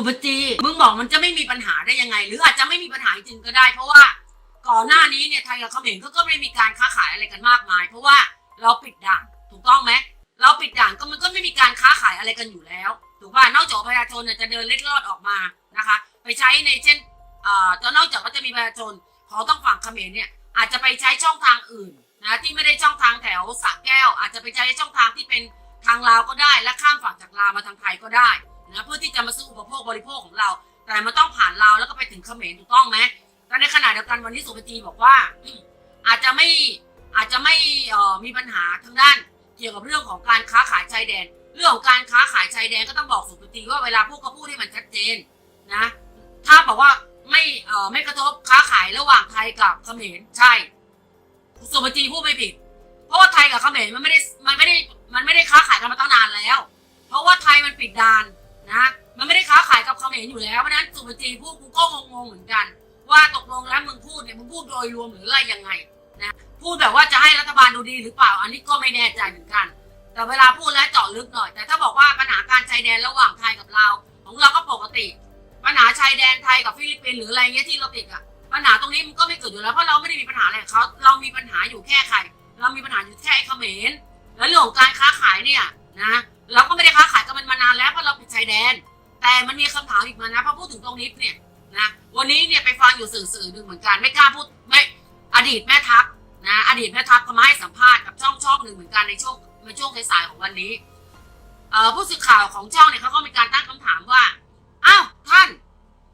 สุภจีมึงบอกมันจะไม่มีปัญหาได้ยังไง หรืออาจจะไม่มีปัญหาจริงก็ได้ เพราะว่าก่อนหน้านี้เนี่ยไทยกับเขมรก็ก็ไม่มีการค้าขายอะไรกันมากมาย เพราะว่าเราปิดด่านถูกต้องไหมเราปิดด่านก็มันก็ไม่มีการค้าขายอะไรกันอยู่แล้วถูกป่ะนอกจากประชาชนเนี่ยจะเดินเล็ดลอดออกมานะคะ ไปใช้ในเช่นเอ่อตอนนอกจากว่าจะมีประชาชนของต้องฝั่งเขมรเนี่ยอาจจะไปใช้ช่องทางอื่นนะที่ไม่ได้ช่องทางแถวสระแก้ว อาจจะไปใช้ช่องทางที่เป็นทางลาวก็ได้ และข้ามฝั่งจากลาวมาทางไทยก็ได้ นะเพื่อที่จะมาซื้ออุปโภคบริโภคของเรา แต่มันต้องผ่านลาแล้วก็ไปถึงเขมรถูกต้องไหมแต่ในขณะเดียวกันวันนี้สุภจีบอกว่า อาจจะไม่อาจจะไม่มีปัญหาทางด้านเกี่ยวกับเรื่องของการค้าขายชายแดน เรื่องของการค้าขายชายแดนก็ต้องบอกสุภจีว่าเวลาพูดก็พูดให้มันชัดเจนนะ ถ้าบอกว่าไม่ไม่กระทบค้าขายระหว่างไทยกับเขมรใช่สุภจีพูดไม่ผิด เพราะว่าไทยกับเขมรมันไม่ได้มันไม่ได้มันไม่ได้ค้าขายกันมาตั้งนานแล้ว เพราะว่าไทยมันปิดด่าน นะมันไม่ได้ค้าขายกับเขมรอยู่แล้วเพราะนั้นสุภจีพูดกูก็งงๆเหมือนกัน ว่าตกลงแล้วมึงพูดเนี่ยมึงพูดโดยรวมหรืออะไรยังไงนะพูดแบบว่าจะให้รัฐบาลดูดีหรือเปล่า อันนี้ก็ไม่แน่ใจเหมือนกัน แต่เวลาพูดแล้วเจาะลึกหน่อย แต่ถ้าบอกว่าปัญหาการชายแดนระหว่างไทยกับเราวของเราก็ปกติ ปัญหาชายแดนไทยกับฟิลิปปินส์หรืออะไรเงี้ยที่เราติดอะปัญหาตรงนี้มันก็ไม่เกิดอยู่แล้วเพราะเราไม่ได้มีปัญหาอะไรเขาเรามีปัญหาอยู่แค่ใคร เรามีปัญหาอยู่แค่ไอ้เขมรแล้วเรื่องของการค้าขายเนี่ยนะ เราก็ไม่ได้ค้าขายกับมันมานานแล้วเพราะเราปิดชายแดน แต่มันมีคำถามอีกมานะพอพูดถึงตรงนี้เนี่ยนะวันนี้เนี่ยไปฟังอยู่สื่อสื่อหนึ่งเหมือนกันไม่กล้าพูดไม่อดีตแม่ทัพนะอดีตแม่ทัพก็มาให้สัมภาษณ์กับช่องช่องหนึ่งเหมือนกันในช่วงในช่วงสายๆของวันนี้ผู้สื่อข่าวของช่องเนี่ยเขาก็มีการตั้งคำถามว่าอ้าวท่าน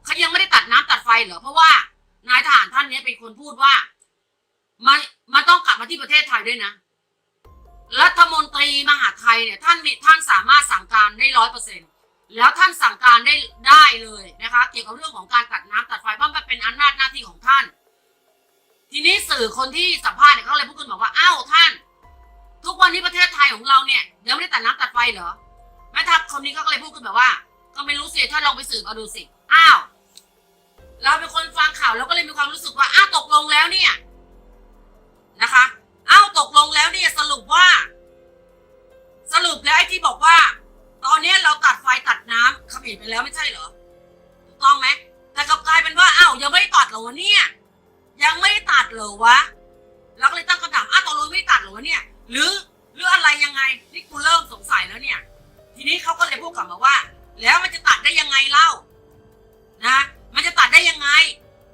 เขายังไม่ได้ตัดน้ำตัดไฟเหรอเพราะว่านายทหารท่านนี้เป็นคนพูดว่ามันมันต้องกลับมาที่ประเทศไทยด้วยนะรัฐมน ตรีมหาไทยเนี่ยท่านมีท่านสามารถสั่งการได้ร้อยเปอร์เซ็นต์แล้วท่านสั่งการได้ได้เลยนะคะเกี่ยวกับเรื่องของการตัดน้ำตัดไฟเพราะมันเป็นอำนาจหน้าที่ของท่าน ทีนี้สื่อคนที่สัมภาษณ์เนี่ยเขาเลยพูดกันบอกว่าอ้าวท่าน ทุกวันนี้ประเทศไทยของเราเนี่ยยังไม่ได้ตัดน้ำตัดไฟเหรอแม่ทัพคนนี้ก็เลยพูดกันแบบว่า ก็ไม่รู้สิถ้าลองไปสืบเอาดูสิอ้าวเราเป็นคนฟังข่าวเราก็เลยมีความรู้สึกว่าอ้าวตกลงแล้วเนี่ยนะคะอ้าวตกลงแล้วเนี่ยสรุปว่า สรุปแล้วไอ้ที่บอกว่า ตอนนี้เราตัดไฟตัดน้ำเขมรไปแล้วไม่ใช่เหรอถูกต้องไหมแต่กลับกลายเป็นว่าอ้าวยังไม่ตัดเหรอวะเนี่ย ยังไม่ตัดเหรอวะเราก็เลยตั้งคำถามอ้าวตกลงไม่ตัดเหรอวะเนี่ย หรือหรืออะไรยังไงนี่กูเริ่มสงสัยแล้วเนี่ย ทีนี้เขาก็เลยพูดกลับมาว่า แล้วมันจะตัดได้ยังไงเล่า นะ มันจะตัดได้ยังไง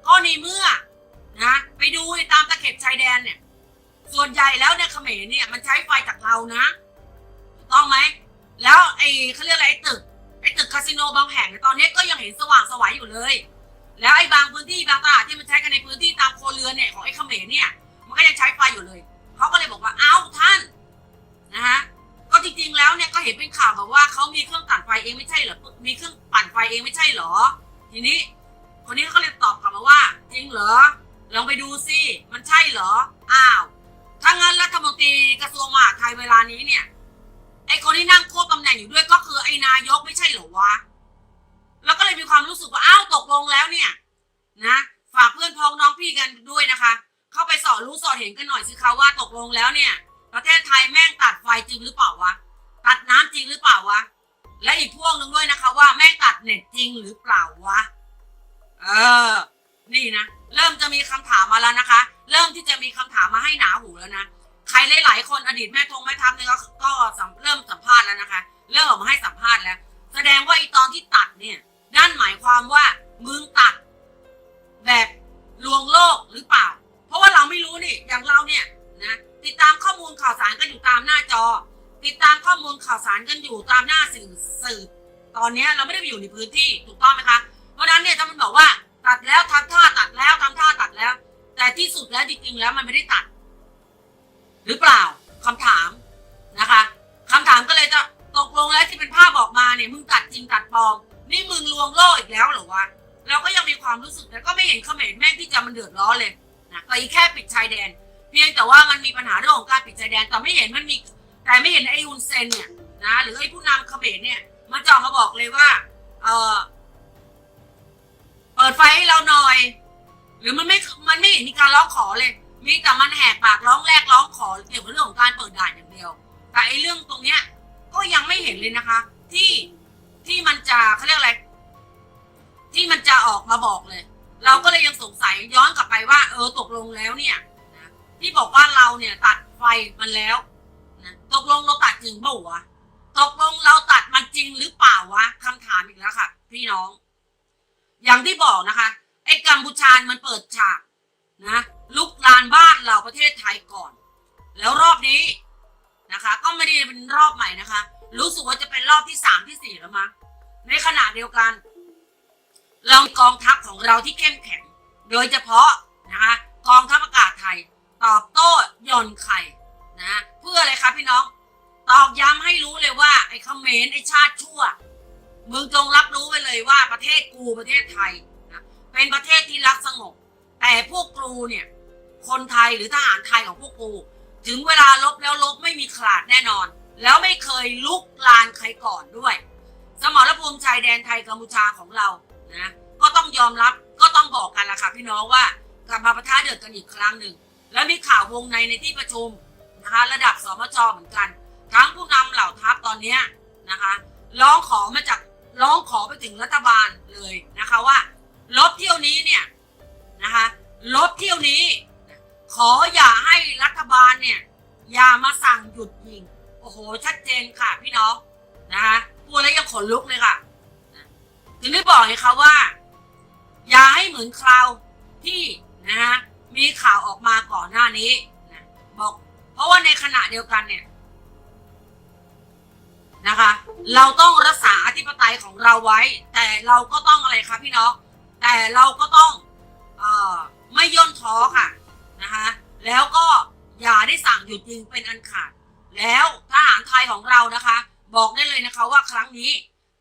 ก็ในเมื่อ นะ ไปดูตามตะเข็บชายแดนเนี่ย ส่วนใหญ่แล้วเนี่ยเขมรเนี่ยมันใช้ไฟจากเรานะ ต้องไหม แล้วไอ้เขาเรียกอะไรไอ้ตึกไอ้ตึกคาสิโนบางแห่งเนี่ยตอนนี้ก็ยังเห็นสว่างสวัยอยู่เลย แล้วไอ้บางพื้นที่บางตลาดที่มันใช้กันในพื้นที่ตามโคเรือนเนี่ยของไอ้เขมรเนี่ย มันก็ยังใช้ไฟอยู่เลยเขาก็เลยบอกว่าเอ้าท่านนะฮะก็จริงๆแล้วเนี่ยก็เห็นเป็นข่าวแบบว่าเขามีเครื่องตัดไฟเองไม่ใช่เหรอมีเครื่องปั่นไฟเองไม่ใช่เหรอ ทีนี้ คนนี้เขาก็เลยตอบกลับมาว่า จริงเหรอลองไปดูสิมันใช่เหรออ้าวถ้างั้นรัฐมนตรีกระทรวงมหาดไทยเวลานี้เนี่ย ไอคนที่นั่งควบตำแหน่งอยู่ด้วยก็คือไอ้นายกไม่ใช่เหรอวะ แล้วก็เลยมีความรู้สึกว่าอ้าวตกลงแล้วเนี่ย นะฝากเพื่อนพ้องน้องพี่กันด้วยนะคะ เข้าไปสอนรู้สอนเห็นกันหน่อยสิคะว่าตกลงแล้วเนี่ย ประเทศไทยแม่งตัดไฟจริงหรือเปล่าวะ ตัดน้ำจริงหรือเปล่าวะ และอีกพวกหนึ่งด้วยนะคะ ว่าแม่งตัดเน็ตจริงหรือเปล่าวะ เออ นี่นะ เริ่มจะมีคำถามมาแล้วนะคะ เริ่มที่จะมีคำถามมาให้หนาหูแล้วนะ ใครหลายๆคนอดีตแม่ทงแม่ทัพเนี่ยก็ก็เริ่มสัมภาษณ์แล้วนะคะ เริ่มออกมาให้สัมภาษณ์แล้ว แสดงว่าอีตอนที่ตัดเนี่ยนั่นหมายความว่ามึงตัด แบบลวงโลกหรือเปล่า เพราะว่าเราไม่รู้นี่อย่างเราเนี่ยนะติดตามข้อมูลข่าวสารกันอยู่ตามหน้าจอ ติดตามข้อมูลข่าวสารกันอยู่ตามหน้าสื่อสื่อตอนนี้เราไม่ได้ไปอยู่ในพื้นที่ถูกต้องไหมคะเพราะนั้นเนี่ยถ้ามันบอกว่าตัดแล้วทำท่าตัดแล้วทำท่าตัดแล้ว แต่ที่สุดแล้วจริงๆแล้วมันไม่ได้ตัด หรือเปล่าคำถามนะคะคำถามก็เลยจะตกลงแล้วที่เป็นภาพออกมาเนี่ยมึงตัดจริงตัดปลอม นี่มึงลวงโลกอีกแล้วเหรอวะเราก็ยังมีความรู้สึกแต่ก็ไม่เห็นเขมรแม่งที่จะมันเดือดร้อนเลยนะก็อีแค่ปิดชายแดน เพียงแต่ว่ามันมีปัญหาเรื่องของการปิดชายแดนแต่ไม่เห็นมันมีแต่ไม่เห็นไอ้ฮุนเซนเนี่ยนะหรือไอ้ผู้นำเขมรเนี่ยมันจะออกมาบอกเลยว่าเออเปิดไฟให้เราหน่อย หรือมันไม่มันไม่เห็นมีการร้องขอเลย มีแต่มันแหกปากร้องแรกร้องขอเกี่ยวกับเรื่องของการเปิดด่านอย่างเดียว แต่ไอ้เรื่องตรงเนี้ยก็ยังไม่เห็นเลยนะคะ ที่ที่มันจะเขาเรียกอะไร ที่มันจะออกมาบอกเลย เราก็เลยยังสงสัยย้อนกลับไปว่า เออตกลงแล้วเนี่ยนะที่บอกว่าเราเนี่ยตัดไฟมันแล้วนะตกลงเราตัดจริงเปล่าวะตกลงเราตัดมันจริงหรือเปล่าวะคำถามอีกแล้วค่ะ พี่น้อง อย่างที่บอกนะคะไอ้กัมพูชามันเปิดฉากนะ ลุกลานบ้านเราประเทศไทยก่อน แล้วรอบนี้นะคะ ก็ไม่ได้เป็นรอบใหม่นะคะ รู้สึกว่าจะเป็นรอบที่สามที่สี่แล้วมั้งในขณะเดียวกัน เรากองทัพของเราที่เข้มแข็ง โดยเฉพาะนะคะกองทัพอากาศไทย ตอบโต้ย่อนไข่นะเพื่ออะไรคะพี่น้องตอกย้ำให้รู้เลยว่าไอ้เขมรไอ้ชาติชั่วมึงจงรับรู้ไว้เลยว่าประเทศกูประเทศไทยนะเป็นประเทศที่รักสงบ แต่พวกกูเนี่ย คนไทยหรือทหารไทยของพวกกู ถึงเวลาลบแล้วลบไม่มีขาดแน่นอน แล้วไม่เคยลุกลานใครก่อนด้วย สมรภูมิชายแดนไทยกัมพูชาของเรานะก็ต้องยอมรับก็ต้องบอกกันละค่ะพี่น้องว่ากลับมาประทะเดือดกันอีกครั้งหนึ่ง และมีข่าววงในในที่ประชุมนะคะ ระดับสมจเหมือนกัน ทั้งผู้นำเหล่าทัพตอนเนี้นะคะร้องขอมาจากร้องขอไปถึงรัฐบาลเลยนะคะว่าลบเที่ยวนี้เนี่ย นะคะลบเที่ยวนี้ ขออย่าให้รัฐบาลเนี่ย อย่ามาสั่งหยุดยิง โอ้โห ชัดเจนค่ะพี่น้องนะคะพูดแล้วยังขนลุกเลยค่ะถึงได้บอกไงคะว่า อย่าให้เหมือนคราวที่นะฮะมีข่าวออกมาก่อนหน้านี้นะบอก เพราะว่าในขณะเดียวกันเนี่ยนะคะ เราต้องรักษาอธิปไตยของเราไว้ แต่เราก็ต้องอะไรคะพี่น้องแต่เราก็ต้อง อไม่ย่นท้อค่ะนะคะแล้วก็อย่าได้สั่งหยุดยิงเป็นอันขาด แล้วทหารไทยของเรานะคะ บอกได้เลยนะคะว่าครั้งนี้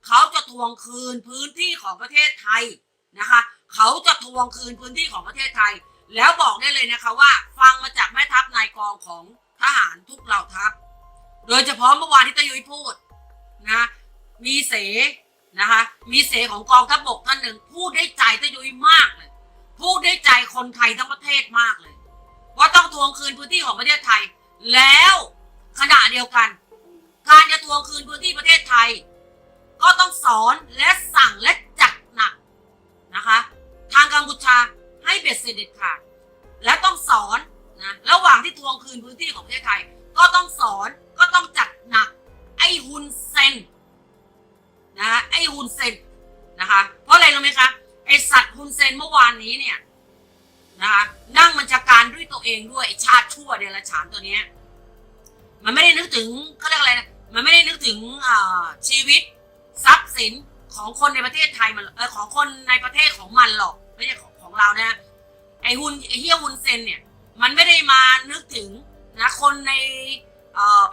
เขาจะทวงคืนพื้นที่ของประเทศไทยนะคะ เขาจะทวงคืนพื้นที่ของประเทศไทย แล้วบอกได้เลยนะคะว่า ฟังมาจากแม่ทัพนายกองของทหารทุกเหล่าทัพ โดยเฉพาะเมื่อวานที่ตะยุยพูดนะมีเสนะคะมีเสของกองทัพบกท่านหนึ่งพูดได้ใจตะยุยมากเลย พูดได้ใจคนไทยทั้งประเทศมากเลย ว่าต้องทวงคืนพื้นที่ของประเทศไทย แล้วขณะเดียวกัน การจะทวงคืนพื้นที่ประเทศไทย ก็ต้องสอนและสั่งและจัดหนักนะคะ ทางกัมพูชาให้เบ็ดเสร็จเด็ดขาดและต้องสอนนะระหว่างที่ทวงคืนพื้นที่ของประเทศไทย ก็ต้องสอน เซนเมื่อวานนี้เนี่ยนะคะนั่งบัญชาการด้วยตัวเองด้วยไอชาติชั่วเดรัจฉานตัวเนี้ยมันไม่ได้นึกถึงเขาเรียกอะไรนะมันไม่ได้นึกถึงชีวิตทรัพย์สินของคนในประเทศไทยมันเออของคนในประเทศของมันหรอกไม่ใช่ของของเรานะไอฮุนไอเฮียฮุนเซนเนี่ย มันไม่ได้มานึกถึงนะคนใน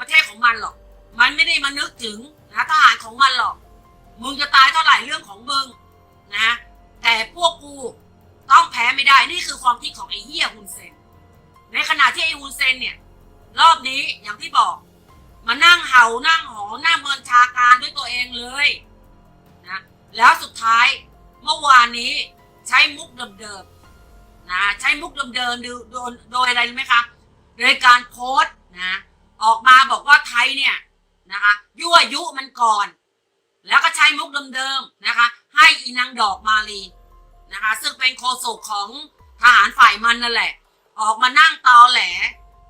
ประเทศของมันหรอก มันไม่ได้มานึกถึงนะทหารของมันหรอก มึงจะตายเท่าไหร่เรื่องของมึงนะ แต่พวกกู ไม่ได้ นี่คือความคิดของไอเฮียฮุนเซน ในขณะที่ไอฮุนเซนเนี่ย รอบนี้อย่างที่บอก มานั่งเห่านั่งหอนั่งเมินชาการด้วยตัวเองเลยนะแล้วสุดท้ายเมื่อวานนี้ใช้มุกเดิมๆนะใช้มุกเดิมๆโดยโดยโดยอะไรรู้ไหมคะโดยการโพสต์นะออกมาบอกว่าไทยเนี่ยนะคะยั่วยุมันก่อน แล้วก็ใช้มุกเดิมๆนะคะ ให้อีนางดอกมาลี นะคะ ซึ่งเป็นโฆษกของทหารฝ่ายมันนั่นแหละ ออกมานั่งตอแหล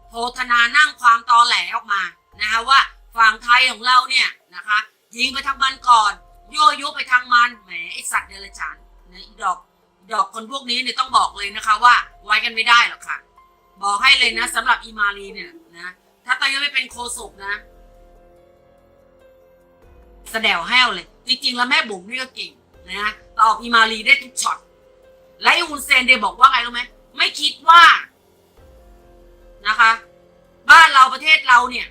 โพธนานั่งความตอแหลออกมานะคะว่าฝั่งไทยของเราเนี่ยนะคะ ยิงไปทางมันก่อนยั่วยุไปทางมันแหมไอสัตว์เดรัจฉานนะอีดอกดอกคนพวกนี้เนี่ยต้องบอกเลยนะคะว่าไว้กันไม่ได้หรอกค่ะ บอกให้เลยนะสำหรับอีมาลีเนี่ยนะถ้าตอนยังไม่เป็นโคศกนะแสดวแห้วเลย จริงๆแล้วแม่บุ๋มนี่ก็เก่งนะตอบอีมาลีได้ทุกช็อต และไอฮุนเซนเดบอกว่าไงรู้ไหมไม่คิดว่านะคะ บ้านเราประเทศเราเนี่ย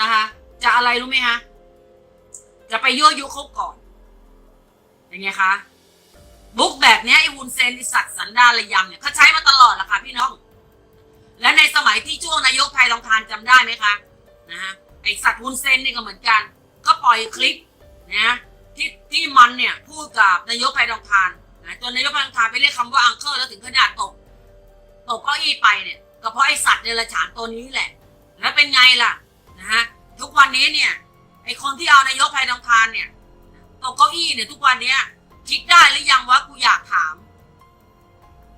นะคะจะอะไรรู้ไหมคะจะไปยั่วยุเขาก่อนอย่างไงคะบุ๊กแบบเนี้ยไอ้วุนเซนไอสัตว์สันดานระยำเนี่ยเขาใช้มาตลอดแหละค่ะพี่น้อง และในสมัยที่ช่วงนายกไทยลองทานจำได้ไหมคะนะฮะไอสัตว์วุนเซนนี่ก็เหมือนกัน ก็ปล่อยคลิปนะ ที่ที่มันเนี่ยพูดกับนายกไทยลองทานนะจนนายกไทยลองทานไปเรียกคำว่าอังเคิลแล้วถึงขนาดตกตกเก้าอี้ไปเนี่ยก็เพราะไอสัตว์เดรัจฉานตัวนี้แหละ แล้วเป็นไงล่ะนะฮะทุกวันนี้เนี่ยไอคนที่เอานายกไพทองทานเนี่ยตกเก้าอี้เนี่ยทุกวันเนี้ยคิดได้หรือยังวะกูอยากถาม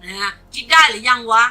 นะฮะคิดได้หรือยังวะ